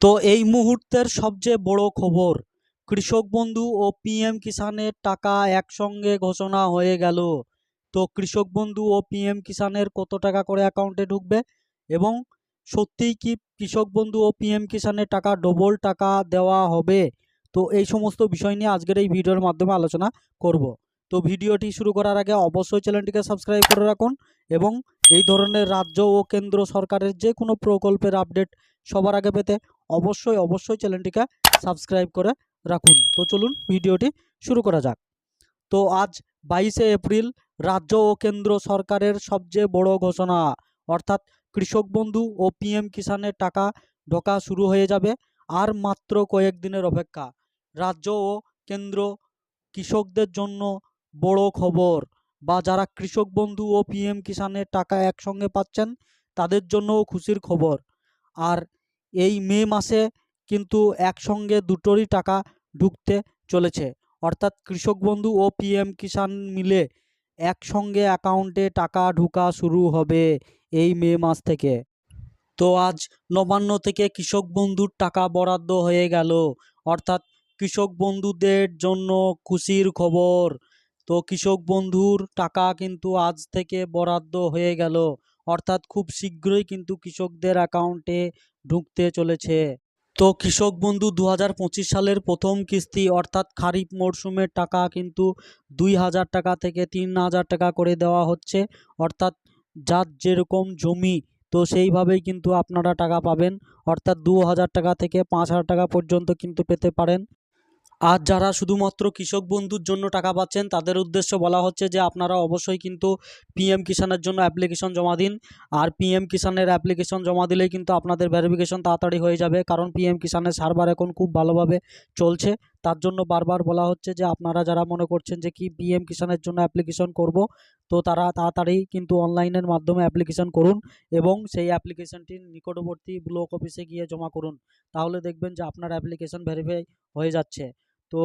তো এই মুহূর্তের সবচেয়ে বড় খবর, কৃষক বন্ধু ও পিএম কিষানের টাকা একসঙ্গে ঘোষণা হয়ে গেল। তো কৃষক বন্ধু ও পিএম কিষানের কত টাকা করে অ্যাকাউন্টে ঢুকবে? এবং সত্যিই কি কৃষক বন্ধু ও পিএম কিষানের টাকা ডবল টাকা দেওয়া হবে? তো এই সমস্ত বিষয় নিয়ে আজকের এই ভিডিওর মাধ্যমে আলোচনা করব। তো ভিডিওটি শুরু করার আগে অবশ্যই চ্যানেলটিকে সাবস্ক্রাইব করে রাখুন এবং এই ধরনের রাজ্য ও কেন্দ্র সরকারের যে কোনো প্রকল্পের আপডেট সবার আগে পেতে অবশ্যই অবশ্যই চ্যানেলটিকে সাবস্ক্রাইব করে রাখুন। তো চলুন ভিডিওটি শুরু করা যাক। তো আজ বাইশে এপ্রিল রাজ্য ও কেন্দ্র সরকারের সবচেয়ে বড় ঘোষণা। অর্থাৎ কৃষক বন্ধু ও পিএম কিষানের টাকা ঢোকা শুরু হয়ে যাবে আর মাত্র কয়েকদিনের অপেক্ষা। রাজ্য ও কেন্দ্র কৃষকদের জন্য বড় খবর। বা যারা কৃষক বন্ধু ও পিএম কিষানের টাকা একসঙ্গে পাচ্ছেন, তাদের জন্যও খুশির খবর। আর এই মে মাসে কিন্তু একসঙ্গে দুটোরই টাকা ঢুকতে চলেছে। অর্থাৎ কৃষক বন্ধু ও পিএম কিষাণ মিলে একসঙ্গে অ্যাকাউন্টে টাকা ঢোকা শুরু হবে এই মে মাস থেকে। তো আজ নবান্ন থেকে কৃষক বন্ধুর টাকা বরাদ্দ হয়ে গেল। অর্থাৎ কৃষক বন্ধুদের জন্য খুশির খবর। তো কৃষক বন্ধুর টাকা কিন্তু আজ থেকে বরাদ্দ হয়ে গেল। অর্থাৎ খুব শীঘ্রই কিন্তু কৃষকদের অ্যাকাউন্টে ঢুকতে চলেছে। তো কৃষক বন্ধু দু হাজার পঁচিশ সালের প্রথম কিস্তি অর্থাৎ খারিফ মরশুমের টাকা কিন্তু দুই হাজার টাকা থেকে তিন হাজার টাকা করে দেওয়া হচ্ছে। অর্থাৎ যার যেরকম জমি, তো সেইভাবেই কিন্তু আপনারা টাকা পাবেন। অর্থাৎ দু হাজার টাকা থেকে পাঁচ হাজার টাকা পর্যন্ত কিন্তু পেতে পারেন। আর যারা শুধুমাত্র কৃষক বন্ধুর জন্য টাকা পাচ্ছেন, তাদের উদ্দেশ্য বলা হচ্ছে যে আপনারা অবশ্যই কিন্তু পিএম কিষানের জন্য অ্যাপ্লিকেশন জমা দিন। আর পিএম কিষানের অ্যাপ্লিকেশন জমা দিলেই কিন্তু আপনাদের ভেরিফিকেশন তাড়াতাড়ি হয়ে যাবে। কারণ পিএম কিষানের সার্ভার এখন খুব ভালোভাবে চলছে। তার জন্য বারবার বলা হচ্ছে যে আপনারা যারা মনে করছেন যে কি পিএম কিষানের জন্য অ্যাপ্লিকেশন করব, তো তারা তাড়াতাড়ি কিন্তু অনলাইনের মাধ্যমে অ্যাপ্লিকেশন করুন এবং সেই অ্যাপ্লিকেশনটি নিকটবর্তী ব্লক অফিসে গিয়ে জমা করুন। তাহলে দেখবেন যে আপনার অ্যাপ্লিকেশন ভেরিফাই হয়ে যাচ্ছে। তো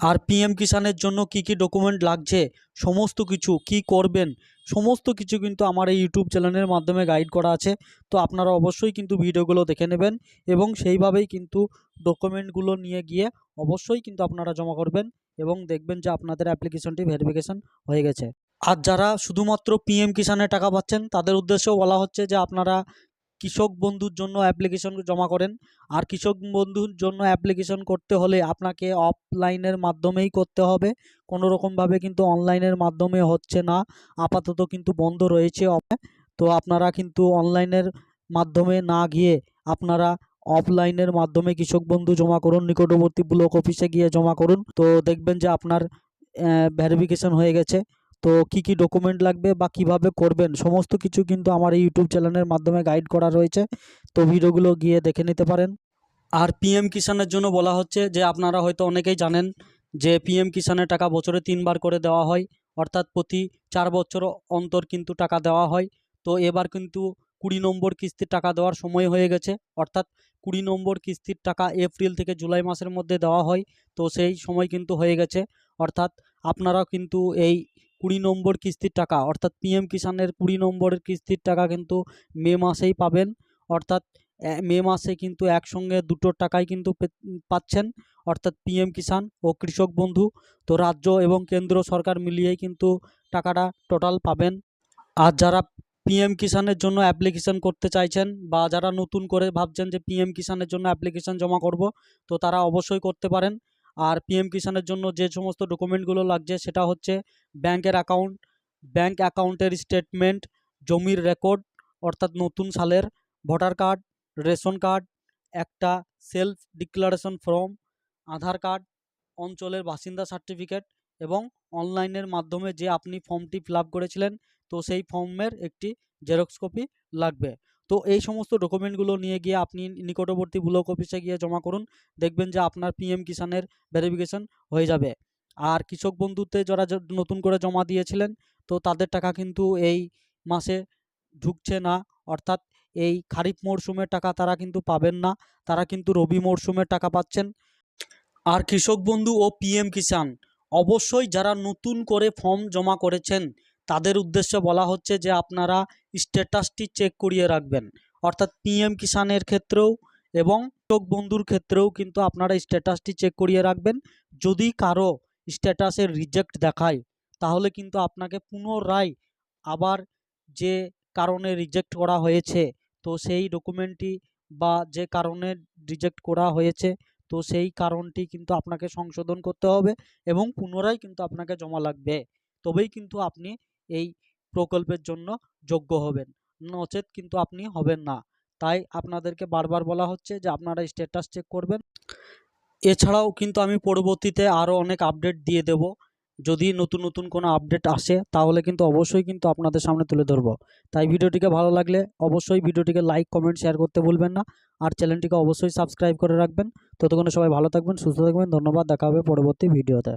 আর পিএম কিষানের জন্য কি কি ডকুমেন্ট লাগছে, সমস্ত কিছু কি করবেন, সমস্ত কিছু কিন্তু আমার এই ইউটিউব চ্যানেলের মাধ্যমে গাইড করা আছে। তো আপনারা অবশ্যই কিন্তু ভিডিওগুলো দেখে নেবেন এবং সেইভাবেই কিন্তু ডকুমেন্টগুলো নিয়ে গিয়ে অবশ্যই কিন্তু আপনারা জমা করবেন এবং দেখবেন যে আপনাদের অ্যাপ্লিকেশনটি ভেরিফিকেশন হয়ে গেছে। আর যারা শুধুমাত্র পিএম কিষানের টাকা পাচ্ছেন, তাদের উদ্দেশ্যেও বলা হচ্ছে যে আপনারা কৃষক বন্ধুর জন্য অ্যাপ্লিকেশন জমা করেন। আর কৃষক বন্ধুর জন্য অ্যাপ্লিকেশন করতে হলে আপনাকে অফলাইনের মাধ্যমেই করতে হবে। কোনো রকমভাবে কিন্তু অনলাইনের মাধ্যমে হচ্ছে না। আপাতত কিন্তু বন্ধ রয়েছে। তো আপনারা কিন্তু অনলাইনের মাধ্যমে না গিয়ে আপনারা অফলাইনের মাধ্যমে কৃষক বন্ধু জমা করুন, নিকটবর্তী ব্লক অফিসে গিয়ে জমা করুন। তো দেখবেন যে আপনার ভেরিফিকেশন হয়ে গেছে। তো কি কি ডকুমেন্ট লাগবে বা কীভাবে করবেন, সমস্ত কিছু কিন্তু আমার এই ইউটিউব চ্যানেলের মাধ্যমে গাইড করা রয়েছে। তো ভিডিওগুলো গিয়ে দেখে নিতে পারেন। আর পিএম কিষানের জন্য বলা হচ্ছে যে, আপনারা হয়তো অনেকেই জানেন যে পিএম কিষানের টাকা বছরে তিনবার করে দেওয়া হয়। অর্থাৎ প্রতি চার বছর অন্তর কিন্তু টাকা দেওয়া হয়। তো এবার কিন্তু কুড়ি নম্বর কিস্তির টাকা দেওয়ার সময় হয়ে গেছে। অর্থাৎ কুড়ি নম্বর কিস্তির টাকা এপ্রিল থেকে জুলাই মাসের মধ্যে দেওয়া হয়। তো সেই সময় কিন্তু হয়ে গেছে। অর্থাৎ আপনারাও কিন্তু এই কুড়ি নম্বর কিস্তির টাকা, অর্থাৎ পিএম কিষানের কুড়ি নম্বরের কিস্তির টাকা কিন্তু মে মাসেই পাবেন। অর্থাৎ মে মাসে কিন্তু একসঙ্গে দুটো টাকাই কিন্তু পাচ্ছেন। অর্থাৎ পিএম কিষান ও কৃষক বন্ধু। তো রাজ্য এবং কেন্দ্র সরকার মিলিয়েই কিন্তু টাকাটা টোটাল পাবেন। আর যারা পিএম কিষানের জন্য অ্যাপ্লিকেশন করতে চাইছেন বা যারা নতুন করে ভাবছেন যে পিএম কিষানের জন্য অ্যাপ্লিকেশন জমা করব, তো তারা অবশ্যই করতে পারেন। আর পিএম কিষানের জন্য যে সমস্ত ডকুমেন্টগুলো লাগছে, সেটা হচ্ছে ব্যাংকের অ্যাকাউন্ট ব্যাংক অ্যাকাউন্টের স্টেটমেন্ট জমির রেকর্ড অর্থাৎ নতুন সালের ভোটার কার্ড রেশন কার্ড একটা self declaration form Aadhaar card অঞ্চলের বাসিন্দা সার্টিফিকেট এবং অনলাইনের মাধ্যমে যে আপনি ফর্মটি ফিল করেছিলেন তো সেই ফর্মের একটি জেরক্স কপি লাগবে। তো এই সমস্ত ডকুমেন্টগুলো নিয়ে গিয়ে আপনি নিকটবর্তী ব্লক অফিসে গিয়ে জমা করুন। দেখবেন যে আপনার পিএম কিষানের ভেরিফিকেশন হয়ে যাবে। আর কৃষক বন্ধুতে যারা নতুন করে জমা দিয়েছিলেন, তো তাদের টাকা কিন্তু এই মাসে ঢুকছে না। অর্থাৎ এই খারিফ মরশুমের টাকা তারা কিন্তু পাবেন না। তারা কিন্তু রবি মরশুমের টাকা পাচ্ছেন। আর কৃষক বন্ধু ও পিএম কিষান অবশ্যই যারা নতুন করে ফর্ম জমা করেছেন তাদের উদ্দেশ্যে বলা হচ্ছে যে আপনারা স্ট্যাটাসটি চেক করিয়ে রাখবেন। অর্থাৎ পিএম কিষানের ক্ষেত্রেও এবং কৃষক বন্ধুর ক্ষেত্রেও কিন্তু আপনারা স্ট্যাটাসটি চেক করিয়ে রাখবেন। যদি কারও স্ট্যাটাসের রিজেক্ট দেখায়, তাহলে কিন্তু আপনাকে পুনরায় আবার যে কারণে রিজেক্ট করা হয়েছে, তো সেই ডকুমেন্টটি বা যে কারণে রিজেক্ট করা হয়েছে, তো সেই কারণটি কিন্তু আপনাকে সংশোধন করতে হবে এবং পুনরায় কিন্তু আপনাকে জমা লাগবে। তবেই কিন্তু আপনি এই প্রকল্পের জন্য যোগ্য হবেন। নচেত কিন্তু আপনি হবেন না। তাই আপনাদেরকে বারবার বলা হচ্ছে যে আপনারা স্ট্যাটাস চেক করবেন। এছাড়াও কিন্তু আমি পরবর্তীতে আরও অনেক আপডেট দিয়ে দেব। যদি নতুন নতুন কোনো আপডেট আসে, তাহলে কিন্তু অবশ্যই কিন্তু আপনাদের সামনে তুলে ধরবো। তাই ভিডিওটিকে ভালো লাগলে অবশ্যই ভিডিওটিকে লাইক কমেন্ট শেয়ার করতে ভুলবেন না। আর চ্যানেলটিকে অবশ্যই সাবস্ক্রাইব করে রাখবেন। ততক্ষণে সবাই ভালো থাকবেন, সুস্থ থাকবেন। ধন্যবাদ। দেখা হবে পরবর্তী ভিডিওতে।